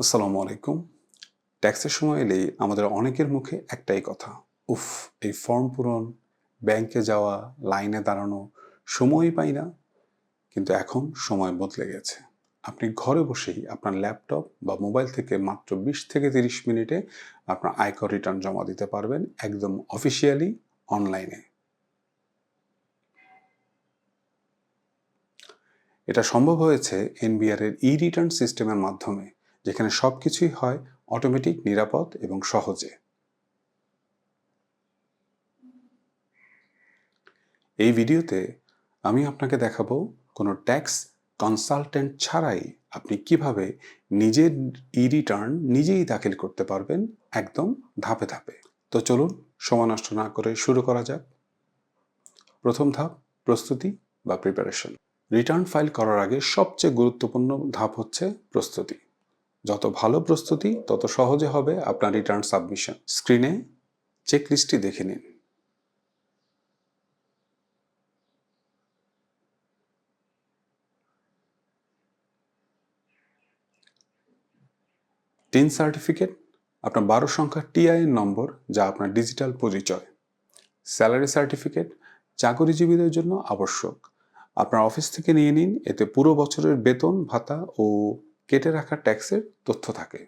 আসসালামু আলাইকুম। ট্যাক্সের সময় এলেই আমাদের অনেকের মুখে একটাই কথা, উফ, এই ফর্ম পূরণ, ব্যাংকে যাওয়া, লাইনে দাঁড়ানো, সময়ই পাই না। কিন্তু এখন সময় বদলে গেছে। আপনি ঘরে বসেই আপনার ল্যাপটপ বা মোবাইল থেকে মাত্র বিশ থেকে তিরিশ মিনিটে আপনার আয়কর রিটার্ন জমা দিতে পারবেন একদম অফিসিয়ালি অনলাইনে। এটা সম্ভব হয়েছে এনবিআর এর ই রিটার্ন সিস্টেমের মাধ্যমে। যেখানে সব কিছুই হয় অটোমেটিক নিরাপদ এবং সহজে। এই ভিডিওতে আমি আপনাকে দেখাবো কোনো ট্যাক্স কনসালটেন্ট ছাড়াই আপনি কীভাবে নিজের ই রিটার্ন নিজেই দাখিল করতে পারবেন একদম ধাপে ধাপে। তো চলুন, সময় নষ্ট না করে শুরু করা যাক। প্রথম ধাপ, প্রস্তুতি বা প্রিপারেশন রিটার্ন ফাইল করার আগে সবচেয়ে গুরুত্বপূর্ণ ধাপ হচ্ছে প্রস্তুতি। যত ভালো প্রস্তুতি, তত সহজে হবে আপনার রিটার্ন সাবমিশন স্ক্রিনে চেকলিস্টটি দেখে নিন। টিন সার্টিফিকেট আপনার বারো সংখ্যা টিআইএন নম্বর, যা আপনার ডিজিটাল পরিচয়। স্যালারি সার্টিফিকেট চাকরিজীবীদের জন্য আবশ্যক। আপনার অফিস থেকে নিয়ে নিন, এতে পুরো বছরের বেতন, ভাতা ও কেটে রাখা ট্যাক্সের তথ্য থাকে।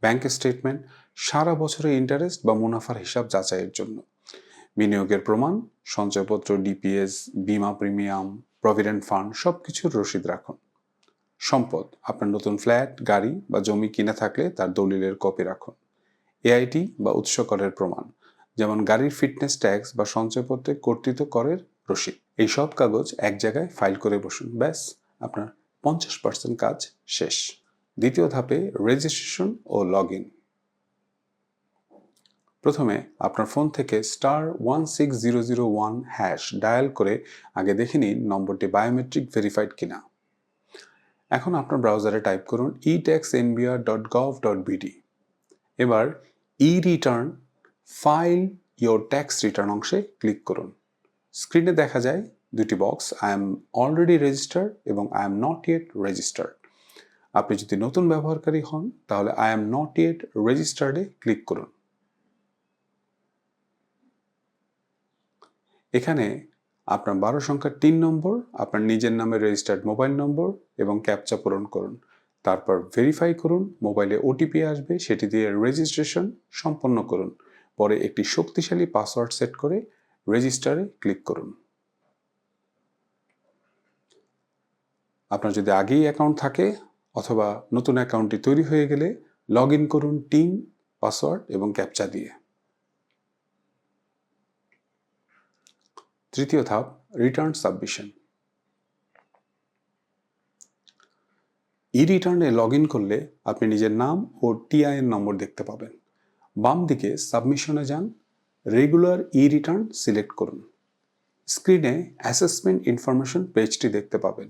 ব্যাংক স্টেটমেন্ট, সারা বছরের ইন্টারেস্ট বা মুনাফার হিসাব যাচাইয়ের জন্য। বিনিয়োগের প্রমাণ, সঞ্চয়পত্র, ডিপিএস, বিমা প্রিমিয়াম, প্রভিডেন্ট ফান্ড সব কিছুর রসিদ রাখুন। সম্পদ, আপনার নতুন ফ্ল্যাট, গাড়ি বা জমি কিনে থাকলে তার দলিলের কপি রাখুন। এআইটি বা উৎস করের প্রমাণ, যেমন গাড়ির ফিটনেস ট্যাক্স বা সঞ্চয়পত্রে কর্তৃত্ব করের রসিদ। এই সব কাগজ এক জায়গায় ফাইল করে বসুন, ব্যাস, আপনার পঞ্চাশ পার্সেন্ট কাজ শেষ। দ্বিতীয় ধাপে রেজিস্ট্রেশন ও লগ ইন প্রথমে আপনার ফোন থেকে star one six zero zero one hash dial করে আগে দেখে নিন নম্বরটি বায়োমেট্রিক ভেরিফাইড কিনা। এখন আপনার ব্রাউজারে টাইপ করুন e tax NBR dot gov dot BD এবার e return file your tax return অংশে ক্লিক করুন। স্ক্রিনে দেখা যায় দুটি box I am already registered এবং I am not yet registered আপনি যদি নতুন ব্যবহারকারী হন, তাহলে আই এম নট ইয়েট রেজিস্টার্ডে ক্লিক করুন। এখানে আপনার বারো সংখ্যার তিন নম্বর, আপনার নিজের নামে রেজিস্টার্ড মোবাইল নম্বর এবং ক্যাপচা পূরণ করুন। তারপর ভেরিফাই করুন মোবাইলে ওটিপি আসবে, সেটি দিয়ে রেজিস্ট্রেশন সম্পন্ন করুন। পরে একটি শক্তিশালী পাসওয়ার্ড সেট করে রেজিস্টারে ক্লিক করুন। আপনার যদি আগেই অ্যাকাউন্ট থাকে অথবা নতুন অ্যাকাউন্টটি তৈরি হয়ে গেলে লগ ইন করুন টিম পাসওয়ার্ড এবং ক্যাপচা দিয়ে। তৃতীয় ধাপ রিটার্ন সাবমিশন ই রিটার্নে লগ ইন করলে আপনি নিজের নাম ও টিআইএন নম্বর দেখতে পাবেন। বাম দিকে সাবমিশনে যান রেগুলার ই রিটার্ন সিলেক্ট করুন স্ক্রিনে অ্যাসেসমেন্ট ইনফরমেশন পেজটি দেখতে পাবেন।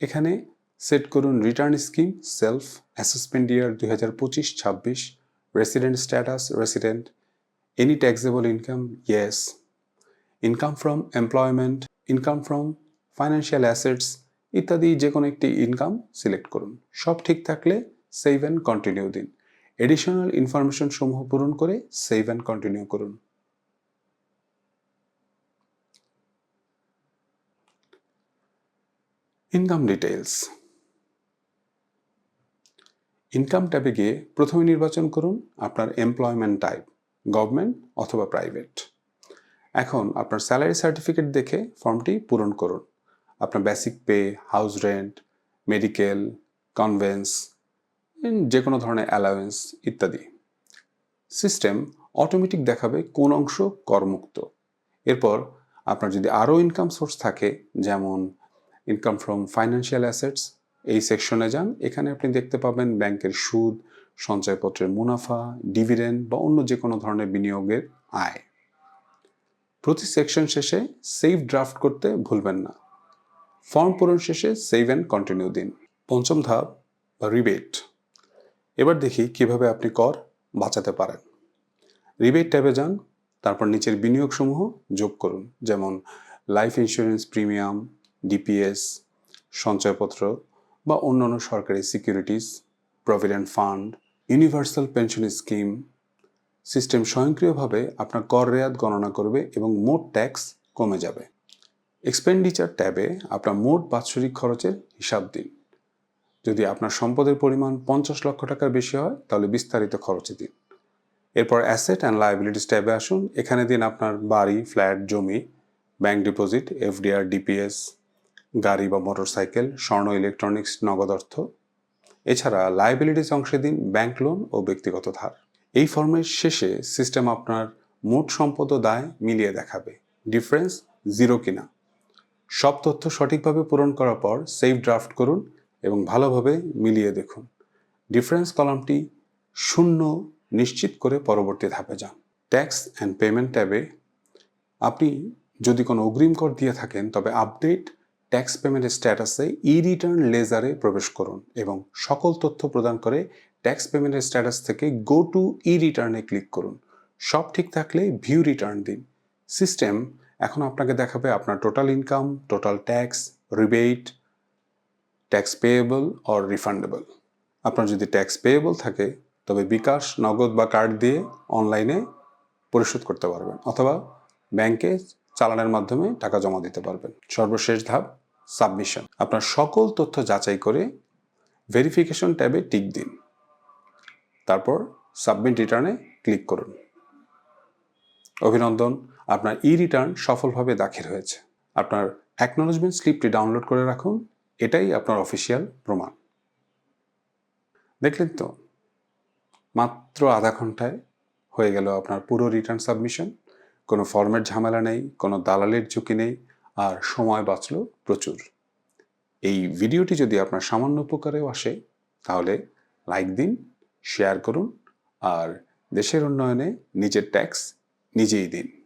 এখানে সেট করুন return scheme self assessment year দুই হাজার পঁচিশ, ছাব্বিশ resident status resident any taxable income yes income from employment income from financial assets ইত্যাদি যে কোনো একটি ইনকাম সিলেক্ট করুন। সব ঠিক থাকলে সেভ অ্যান্ড কন্টিনিউ দিন। এডিশনাল ইনফরমেশন সমূহ পূরণ করে সেভ অ্যান্ড কন্টিনিউ করুন। ইনকাম ডিটেইলস ইনকাম ট্যাবে গিয়ে প্রথমে নির্বাচন করুন আপনার এমপ্লয়মেন্ট টাইপ গভর্নমেন্ট অথবা প্রাইভেট এখন আপনার স্যালারি সার্টিফিকেট দেখে ফর্মটি পূরণ করুন। আপনার basic pay house rent medical conveyance যে কোনো ধরনের অ্যালাউয়েন্স ইত্যাদি। সিস্টেম অটোমেটিক দেখাবে কোন অংশ করমুক্ত। এরপর আপনার যদি আরও ইনকাম সোর্স থাকে, যেমন ইনকাম ফ্রম ফাইন্যান্সিয়াল অ্যাসেটস এই সেকশনে যান। এখানে আপনি দেখতে পাবেন ব্যাংকের সুদ, সঞ্চয়পত্রের মুনাফা ডিভিডেন্ড বা অন্য যে কোনো ধরনের বিনিয়োগের আয়। প্রতি সেকশন শেষে সেভ ড্রাফট করতে ভুলবেন না। ফর্ম পূরণ শেষে সেভ অ্যান্ড কন্টিনিউ দিন। পঞ্চম ধাপ বা রিবেট এবার দেখি কীভাবে আপনি কর বাঁচাতে পারেন। রিবেট ট্যাবে যান, তারপর নিচের বিনিয়োগসমূহ যোগ করুন, যেমন লাইফ ইন্স্যুরেন্স প্রিমিয়াম ডিপিএস সঞ্চয়পত্র বা অন্যান্য সরকারি securities provident fund universal pension scheme system স্বয়ংক্রিয়ভাবে আপনার কর রেয়াত গণনা করবে এবং মোট ট্যাক্স কমে যাবে। এক্সপেন্ডিচার ট্যাবে আপনার মোট বাৎসরিক খরচের হিসাব দিন। যদি আপনার সম্পদের পরিমাণ পঞ্চাশ লক্ষ টাকার বেশি হয়, তাহলে বিস্তারিত খরচে দিন। এরপর অ্যাসেট অ্যান্ড লাইবিলিটিস ট্যাবে আসুন। এখানে দিন আপনার বাড়ি ফ্ল্যাট জমি ব্যাংক ডিপোজিট এফডিআর ডিপিএস গাড়ি বা মোটরসাইকেল, স্বর্ণ ইলেকট্রনিক্স নগদ অর্থ। এছাড়া লাইবিলিটিস অংশে দিন ব্যাংক লোন ও ব্যক্তিগত ধার। এই ফর্মের শেষে সিস্টেম আপনার মোট সম্পদ ও দায় মিলিয়ে দেখাবে। ডিফারেন্স জিরো কিনা। সব তথ্য সঠিকভাবে পূরণ করার পর সেভ ড্রাফট করুন এবং ভালোভাবে মিলিয়ে দেখুন। ডিফারেন্স কলামটি শূন্য নিশ্চিত করে পরবর্তী ধাপে যান। ট্যাক্স অ্যান্ড পেমেন্ট ট্যাবে আপনি যদি কোনো অগ্রিম কর দিয়ে থাকেন, তবে আপডেট ট্যাক্স পেমেন্টের স্ট্যাটাসে ই রিটার্ন লেজারে প্রবেশ করুন এবং সকল তথ্য প্রদান করে ট্যাক্স পেমেন্টের স্ট্যাটাস থেকে গো টু ই রিটার্নে ক্লিক করুন। সব ঠিক থাকলে ভিউ রিটার্ন দিন। সিস্টেম এখন আপনাকে দেখাবে আপনার total income total tax rebate tax payable or refundable আপনার যদি ট্যাক্স পেয়েবল থাকে, তবে বিকাশ, নগদ বা কার্ড দিয়ে অনলাইনে পরিশোধ করতে পারবেন অথবা ব্যাংকে চালানের মাধ্যমে টাকা জমা দিতে পারবেন। সর্বশেষ ধাপ সাবমিশন। আপনার সকল তথ্য যাচাই করে ভেরিফিকেশন ট্যাবে টিক দিন। তারপর সাবমিট রিটার্নে ক্লিক করুন। অভিনন্দন, আপনার ই রিটার্ন সফলভাবে দাখিল হয়েছে। আপনার অ্যাকনোলজমেন্ট স্লিপটি ডাউনলোড করে রাখুন, এটাই আপনার অফিসিয়াল প্রমাণ। দেখলেন তো, মাত্র আধা ঘন্টায় হয়ে গেল আপনার পুরো রিটার্ন সাবমিশন কোনো ফর্মের ঝামেলা নেই, কোনো দালালের ঝুঁকি নেই আর সময় বাঁচল প্রচুর। এই ভিডিওটি যদি আপনার সামান্য উপকারেও আসে, তাহলে লাইক দিন, শেয়ার করুন, আর দেশের উন্নয়নে নিজের ট্যাক্স নিজেই দিন।